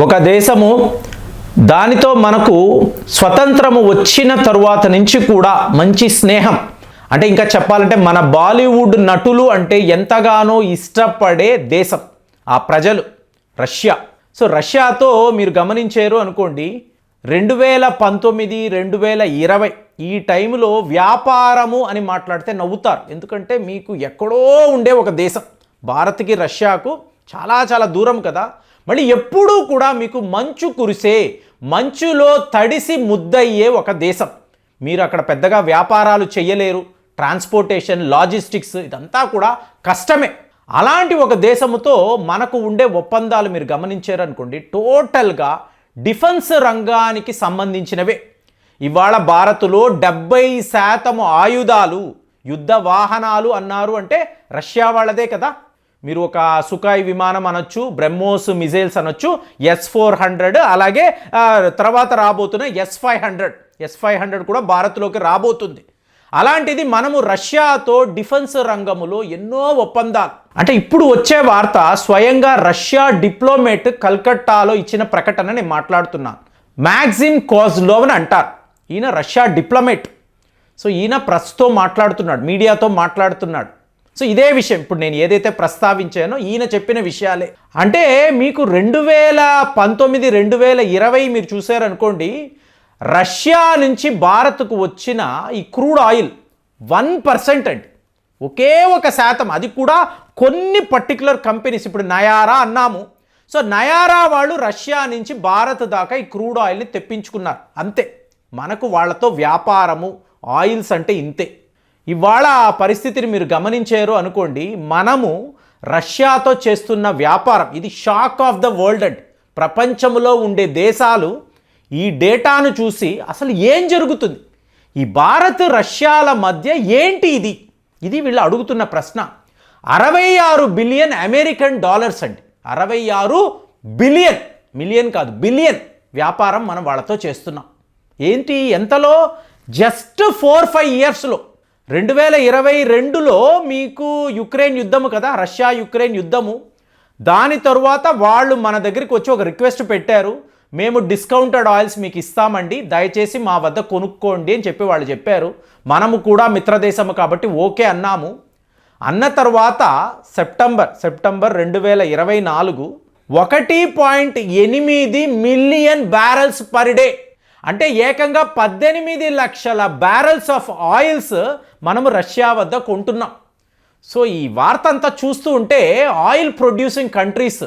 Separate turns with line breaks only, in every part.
ఒక దేశము దానితో మనకు స్వతంత్రము వచ్చిన తరువాత నుంచి కూడా మంచి స్నేహం. అంటే ఇంకా చెప్పాలంటే మన బాలీవుడ్ నటులు అంటే ఎంతగానో ఇష్టపడే దేశం. ఆ ప్రజలు రష్యా. సో రష్యాతో మీరు గమనించారు అనుకోండి రెండు వేల పంతొమ్మిది రెండు వేల ఇరవై ఈ టైంలో వ్యాపారము అని మాట్లాడితే నవ్వుతారు. ఎందుకంటే మీకు ఎక్కడో ఉండే ఒక దేశం. భారత్కి రష్యాకు చాలా చాలా దూరం కదా. మళ్ళీ ఎప్పుడూ కూడా మీకు మంచు కురిసే మంచులో తడిసి ముద్దయ్యే ఒక దేశం. మీరు అక్కడ పెద్దగా వ్యాపారాలు చేయలేరు ట్రాన్స్పోర్టేషన్ లాజిస్టిక్స్ ఇదంతా కూడా కష్టమే. అలాంటి ఒక దేశముతో మనకు ఉండే ఒప్పందాలు మీరు గమనించారనుకోండి టోటల్గా డిఫెన్స్ రంగానికి సంబంధించినవే. ఇవాళ భారత్లో డెబ్బై శాతం ఆయుధాలు యుద్ధ వాహనాలు అన్నారు అంటే రష్యా వాళ్ళదే కదా. మీరు ఒక సుఖాయ్ విమానం అనొచ్చు బ్రహ్మోస్ మిజైల్స్ అనొచ్చు ఎస్ ఫోర్ హండ్రెడ్ అలాగే తర్వాత రాబోతున్న S five hundred S five hundred కూడా భారత్లోకి రాబోతుంది. అలాంటిది మనము రష్యాతో డిఫెన్స్ రంగములో ఎన్నో ఒప్పందాలు. అంటే ఇప్పుడు వచ్చే వార్త స్వయంగా రష్యా డిప్లొమేట్ కల్కట్టాలో ఇచ్చిన ప్రకటన నేను మాట్లాడుతున్నాను మ్యాగ్జిమ్ కోజ్లోవ్ అని అంటారు. ఈయన రష్యా డిప్లొమేట్. సో ఈయన ప్రస్తుతం మాట్లాడుతున్నాడు మీడియాతో మాట్లాడుతున్నాడు. సో ఇదే విషయం. ఇప్పుడు నేను ఏదైతే ప్రస్తావించానో ఈయన చెప్పిన విషయాలే. అంటే మీకు రెండు వేల పంతొమ్మిది రెండు వేల ఇరవై మీరు చూసారనుకోండి రష్యా నుంచి భారత్కు వచ్చిన ఈ క్రూడ్ ఆయిల్ వన్ పర్సెంట్ అండి. ఒకే ఒక శాతం. అది కూడా కొన్ని పర్టికులర్ కంపెనీస్. ఇప్పుడు నయారా అన్నాము. సో నయారా వాళ్ళు రష్యా నుంచి భారత్ దాకా ఈ క్రూడ్ ఆయిల్ని తెప్పించుకున్నారు. అంతే. మనకు వాళ్ళతో వ్యాపారము ఆయిల్స్ అంటే ఇంతే. ఇవాళ ఆ పరిస్థితిని మీరు గమనించారు అనుకోండి మనము రష్యాతో చేస్తున్న వ్యాపారం ఇది షాక్ ఆఫ్ ద వరల్డ్ అండి. ప్రపంచంలో ఉండే దేశాలు ఈ డేటాను చూసి అసలు ఏం జరుగుతుంది? ఈ భారత్ రష్యాల మధ్య ఏంటి ఇది? ఇది వీళ్ళు అడుగుతున్న ప్రశ్న. అరవై ఆరు బిలియన్ అమెరికన్ డాలర్స్ అండి. అరవై ఆరు బిలియన్ మిలియన్ కాదు బిలియన్ వ్యాపారం మనం వాళ్ళతో చేస్తున్నాం. ఏంటి ఎంతలో? జస్ట్ ఫోర్ ఫైవ్ ఇయర్స్లో. రెండు వేల ఇరవై రెండులో మీకు యుక్రెయిన్ యుద్ధము కదా రష్యా యుక్రెయిన్ యుద్ధము. దాని తరువాత వాళ్ళు మన దగ్గరికి వచ్చి ఒక రిక్వెస్ట్ పెట్టారు. మేము డిస్కౌంటెడ్ ఆయిల్స్ మీకు ఇస్తామండి దయచేసి మా వద్ద కొనుక్కోండి అని చెప్పి వాళ్ళు చెప్పారు. మనము కూడా మిత్రదేశము కాబట్టి ఓకే అన్నాము. అన్న తర్వాత సెప్టెంబర్ సెప్టెంబర్ రెండు వేల ఇరవై నాలుగు ఒకటి పాయింట్ ఎనిమిది మిలియన్ బ్యారల్స్ పర్ డే అంటే ఏకంగా పద్దెనిమిది లక్షల బ్యారల్స్ ఆఫ్ ఆయిల్స్ మనము రష్యా వద్ద కొంటున్నాం. సో ఈ వార్త అంతా చూస్తూ ఉంటే ఆయిల్ ప్రొడ్యూసింగ్ కంట్రీస్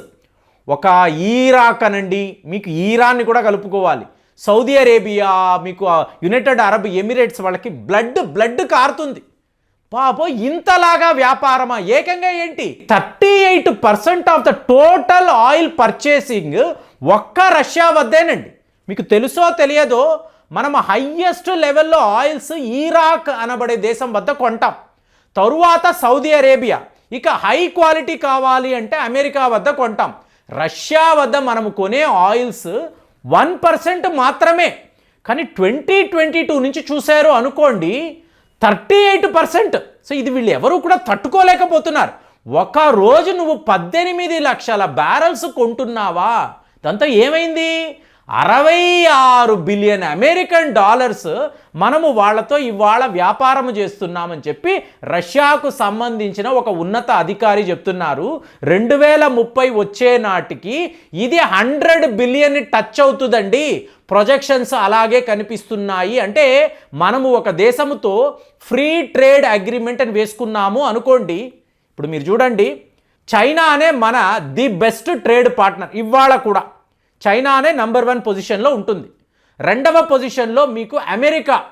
ఒక ఈరాక్ అనండి మీకు ఈరాన్ని కూడా కలుపుకోవాలి. సౌదీ అరేబియా మీకు యునైటెడ్ అరబ్ ఎమిరేట్స్ వాళ్ళకి బ్లడ్ బ్లడ్ కారుతుంది. పాపో ఇంతలాగా వ్యాపారమా? ఏకంగా ఏంటి? Thirty eight percent of the total oil purchasing ఒక్క రష్యా వద్దేనండి. మీకు తెలుసో తెలియదో మనం హయ్యెస్ట్ లెవెల్లో ఆయిల్స్ ఈరాక్ అనబడే దేశం వద్ద కొంటాం. తరువాత సౌదీ అరేబియా ఇక హై క్వాలిటీ కావాలి అంటే అమెరికా వద్ద కొంటాం. రష్యా వద్ద మనము కొనే ఆయిల్స్ వన్ పర్సెంట్ మాత్రమే. కానీ ట్వంటీ ట్వంటీ టూ నుంచి చూశారు అనుకోండి థర్టీ ఎయిట్ పర్సెంట్ సో ఇది వీళ్ళు ఎవరు కూడా తట్టుకోలేకపోతున్నారు. ఒక రోజు నువ్వు పద్దెనిమిది లక్షల బ్యారల్స్ కొంటున్నావా? దాంతో ఏమైంది? అరవై ఆరు బిలియన్ అమెరికన్ డాలర్స్ మనము వాళ్ళతో ఇవాళ వ్యాపారం చేస్తున్నామని చెప్పి రష్యాకు సంబంధించిన ఒక ఉన్నత అధికారి చెప్తున్నారు. రెండు వేల ముప్పై వచ్చే నాటికి ఇది హండ్రెడ్ బిలియన్ టచ్ అవుతుందండి. ప్రొజెక్షన్స్ అలాగే కనిపిస్తున్నాయి. అంటే మనము ఒక దేశముతో ఫ్రీ ట్రేడ్ అగ్రిమెంట్ అని వేసుకున్నాము అనుకోండి. ఇప్పుడు మీరు చూడండి చైనా అనే మన ది బెస్ట్ ట్రేడ్ పార్ట్నర్ ఇవాళ కూడా చైనానే నంబర్ వన్ పొజిషన్లో ఉంటుంది. రెండవ పొజిషన్లో మీకు అమెరికా.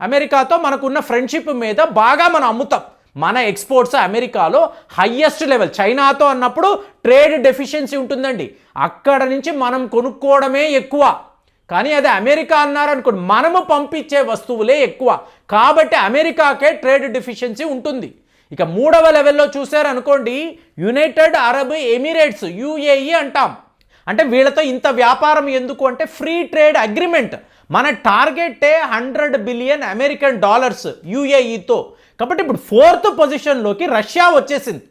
అమెరికాతో మనకున్న ఫ్రెండ్షిప్ మీద బాగా మనం అమ్ముతాం. మన ఎక్స్పోర్ట్స్ అమెరికాలో హయ్యెస్ట్ లెవెల్ చైనాతో అన్నప్పుడు ట్రేడ్ డెఫిషియన్సీ ఉంటుందండి. అక్కడ నుంచి మనం కొనుక్కోవడమే ఎక్కువ. కానీ అది అమెరికా అన్నారనుకోండి మనము పంపించే వస్తువులే ఎక్కువ. కాబట్టి అమెరికాకే ట్రేడ్ డెఫిషియన్సీ ఉంటుంది. ఇక మూడవ లెవెల్లో చూశారనుకోండి యునైటెడ్ అరబ్ ఎమిరేట్స్ యుఏఈ అంటాం. అంటే వీళ్ళతో ఇంత వ్యాపారం ఎందుకు అంటే ఫ్రీ ట్రేడ్ అగ్రిమెంట్. మన టార్గెటే హండ్రెడ్ బిలియన్ అమెరికన్ డాలర్స్ యుఏఈతో. కాబట్టి ఇప్పుడు ఫోర్త్ పొజిషన్లోకి రష్యా వచ్చేసింది.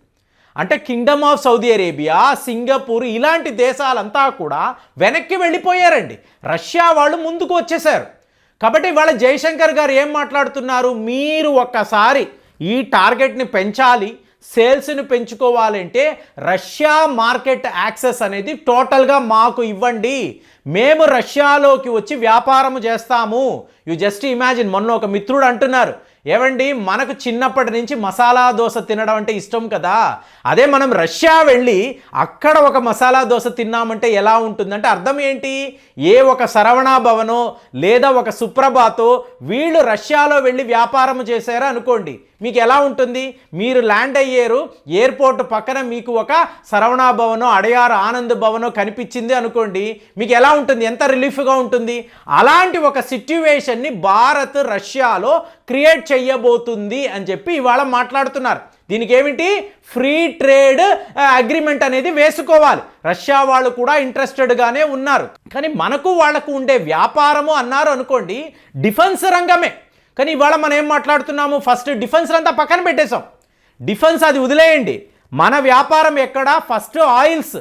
అంటే kingdom of Saudi Arabia Singapore ఇలాంటి దేశాలంతా కూడా వెనక్కి వెళ్ళిపోయారండి. రష్యా వాళ్ళు ముందుకు వచ్చేసారు. కాబట్టి వాళ్ళ జయశంకర్ గారు ఏం మాట్లాడుతున్నారు? మీరు ఒక్కసారి ఈ టార్గెట్ని పెంచాలి. సేల్స్ని పెంచుకోవాలంటే రష్యా మార్కెట్ యాక్సెస్ అనేది టోటల్గా మాకు ఇవ్వండి. మేము రష్యాలోకి వచ్చి వ్యాపారం చేస్తాము. యు జస్ట్ ఇమాజిన్ మొన్న ఒక మిత్రుడు అంటున్నారు. ఏమండి మనకు చిన్నప్పటి నుంచి మసాలా దోశ తినడం అంటే ఇష్టం కదా. అదే మనం రష్యా వెళ్ళి అక్కడ ఒక మసాలా దోశ తిన్నామంటే ఎలా ఉంటుందంటే అర్థం ఏంటి? ఏ ఒక సరవణా భవనో లేదా ఒక సుప్రభాతో వీళ్ళు రష్యాలో వెళ్ళి వ్యాపారం చేశారో అనుకోండి. మీకు ఎలా ఉంటుంది? మీరు ల్యాండ్ అయ్యారు ఎయిర్పోర్ట్ పక్కన మీకు ఒక సరవణా భవనో అడయారు ఆనంద్ భవనం కనిపించింది అనుకోండి మీకు ఎలా ఉంటుంది? ఎంత రిలీఫ్గా ఉంటుంది? అలాంటి ఒక సిట్యువేషన్ని భారత్ రష్యాలో క్రియేట్ చేయబోతుంది అని చెప్పి ఇవాళ మాట్లాడుతున్నారు. దీనికి ఏమిటి ఫ్రీ ట్రేడ్ అగ్రిమెంట్ అనేది వేసుకోవాలి. రష్యా వాళ్ళు కూడా ఇంట్రెస్టెడ్గానే ఉన్నారు. కానీ మనకు వాళ్ళకు ఉండే వ్యాపారము అన్నారు అనుకోండి డిఫెన్స్ రంగమే. కానీ ఇవాళ మనం ఏం మాట్లాడుతున్నాము? ఫస్ట్ డిఫెన్స్ అంతా పక్కన పెట్టేశాం. డిఫెన్స్ అది వదిలేయండి. మన వ్యాపారం ఎక్కడ? ఫస్ట్ ఆయిల్స్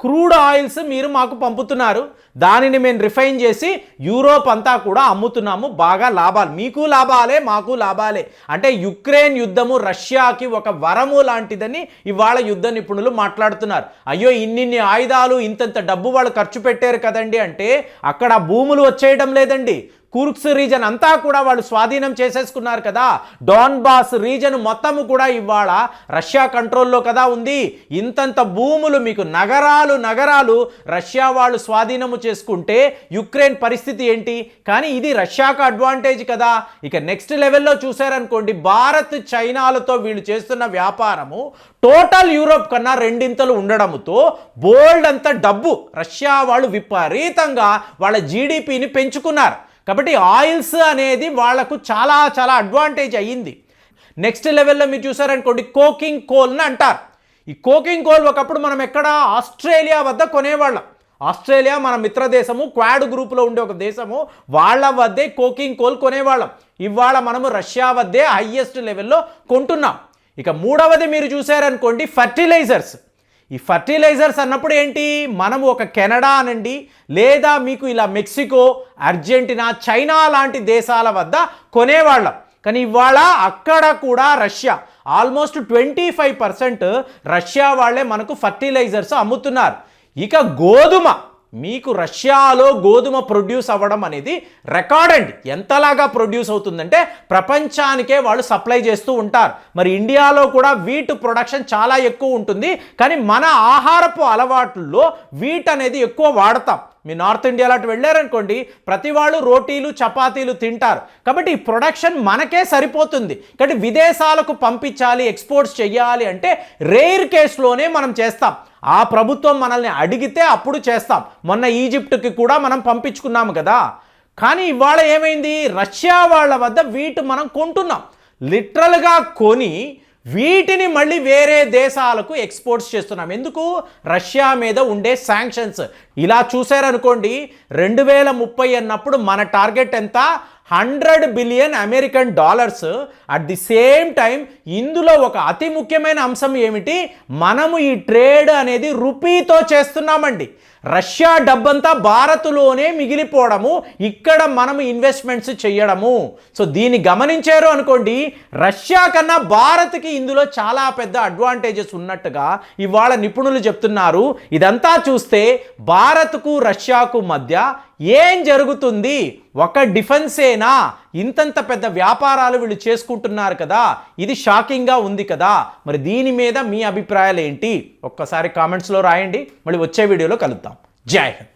క్రూడ్ ఆయిల్స్ మీరు మాకు పంపుతున్నారు. దానిని మేము రిఫైన్ చేసి యూరోప్ అంతా కూడా అమ్ముతున్నాము. బాగా లాభాలు. మీకు లాభాలే మాకు లాభాలే. అంటే యుక్రెయిన్ యుద్ధము రష్యాకి ఒక వరము లాంటిదని ఇవాళ యుద్ధ నిపుణులు మాట్లాడుతున్నారు. అయ్యో ఇన్నిన్ని ఆయుధాలు ఇంతంత డబ్బు వాళ్ళు ఖర్చు పెట్టారు కదండి అంటే అక్కడ భూములు వచ్చేయడం లేదండి. కూర్క్స్ రీజన్ అంతా కూడా వాళ్ళు స్వాధీనం చేసేసుకున్నారు కదా. డాన్బాస్ రీజన్ మొత్తము కూడా ఇవాళ రష్యా కంట్రోల్లో కదా ఉంది. ఇంతంత భూములు మీకు నగరాలు నగరాలు రష్యా వాళ్ళు స్వాధీనము చేసుకుంటే యుక్రెయిన్ పరిస్థితి ఏంటి? కానీ ఇది రష్యాకు అడ్వాంటేజ్ కదా. ఇక నెక్స్ట్ లెవెల్లో చూసారనుకోండి భారత్ చైనాలతో వీళ్ళు చేస్తున్న వ్యాపారము టోటల్ యూరోప్ కన్నా రెండింతలు ఉండడంతో బోల్డ్ అంత డబ్బు రష్యా వాళ్ళు విపరీతంగా వాళ్ళ జీడిపిని పెంచుకున్నారు. కాబట్టి ఆయిల్స్ అనేది వాళ్ళకు చాలా చాలా అడ్వాంటేజ్ అయ్యింది. నెక్స్ట్ లెవెల్లో మీరు చూసారనుకోండి కోకింగ్ కోల్ని అంటారు. ఈ కోకింగ్ కోల్ ఒకప్పుడు మనం ఎక్కడ? ఆస్ట్రేలియా వద్ద కొనేవాళ్ళం. ఆస్ట్రేలియా మన మిత్ర దేశము క్వాడ్ గ్రూప్లో ఉండే ఒక దేశము వాళ్ళ వద్దే కోకింగ్ కోల్ కొనేవాళ్ళం. ఇవాళ మనము రష్యా వద్దే హయ్యెస్ట్ లెవెల్లో కొంటున్నాం. ఇక మూడవది మీరు చూసారనుకోండి ఫర్టిలైజర్స్. ఈ ఫర్టిలైజర్స్ అన్నప్పుడు ఏంటి? మనం ఒక కెనడా అనండి లేదా మీకు ఇలా మెక్సికో అర్జెంటీనా చైనా లాంటి దేశాల వద్ద కొనేవాళ్ళం. కానీ ఇవాళ అక్కడ కూడా Russia almost twenty five percent Russia వాళ్ళే మనకు ఫర్టిలైజర్స్ అమ్ముతున్నారు. ఇక గోధుమ మీకు రష్యాలో గోధుమ ప్రొడ్యూస్ అవ్వడం అనేది రికార్డ్ అండి. ఎంతలాగా ప్రొడ్యూస్ అవుతుందంటే ప్రపంచానికే వాళ్ళు సప్లై చేస్తూ ఉంటారు. మరి ఇండియాలో కూడా వీట్ ప్రొడక్షన్ చాలా ఎక్కువ ఉంటుంది. కానీ మన ఆహారపు అలవాట్లలో వీట్ అనేది ఎక్కువ వాడతాం. మీ నార్త్ ఇండియాలో అటు వెళ్ళారనుకోండి ప్రతి వాళ్ళు రోటీలు చపాతీలు తింటారు. కాబట్టి ఈ ప్రొడక్షన్ మనకే సరిపోతుంది. కాబట్టి విదేశాలకు పంపించాలి ఎక్స్పోర్ట్స్ చేయాలి అంటే రేర్ కేసులోనే మనం చేస్తాం. ఆ ప్రభుత్వం మనల్ని అడిగితే అప్పుడు చేస్తాం. మొన్న ఈజిప్ట్కి కూడా మనం పంపించుకున్నాము కదా. కానీ ఇవాళ ఏమైంది? రష్యా వాళ్ళ వద్ద వీటి మనం కొంటున్నాం. లిటరల్గా కొని వీటిని మళ్ళీ వేరే దేశాలకు ఎక్స్పోర్ట్స్ చేస్తున్నాం. ఎందుకు? రష్యా మీద ఉండే శాంక్షన్స్ ఇలా చూసారనుకోండి రెండు వేల ముప్పై అన్నప్పుడు మన టార్గెట్ ఎంత? Hundred billion American dollars at the same time ఇందులో ఒక అతి ముఖ్యమైన అంశం ఏమిటి? మనము ఈ ట్రేడ్ అనేది రూపీతో చేస్తున్నామండి. రష్యా డబ్బంతా భారత్లోనే మిగిలిపోవడము ఇక్కడ మనము ఇన్వెస్ట్మెంట్స్ చేయడము. సో దీన్ని గమనించారు అనుకోండి రష్యా కన్నా భారత్కి ఇందులో చాలా పెద్ద అడ్వాంటేజెస్ ఉన్నట్టుగా ఇవాళ నిపుణులు చెప్తున్నారు. ఇదంతా చూస్తే భారత్కు రష్యాకు మధ్య ఏం జరుగుతుంది? ఒక డిఫెన్సేనా? ఇంతంత పెద్ద వ్యాపారాలు వీళ్ళు చేసుకుంటున్నారు కదా? ఇది షాకింగ్గా ఉంది కదా? మరి దీని మీద మీ అభిప్రాయాలు ఏంటి ఒక్కసారి కామెంట్స్లో రాయండి. మళ్ళీ వచ్చే వీడియోలో కలుద్దాం. జై హింద్.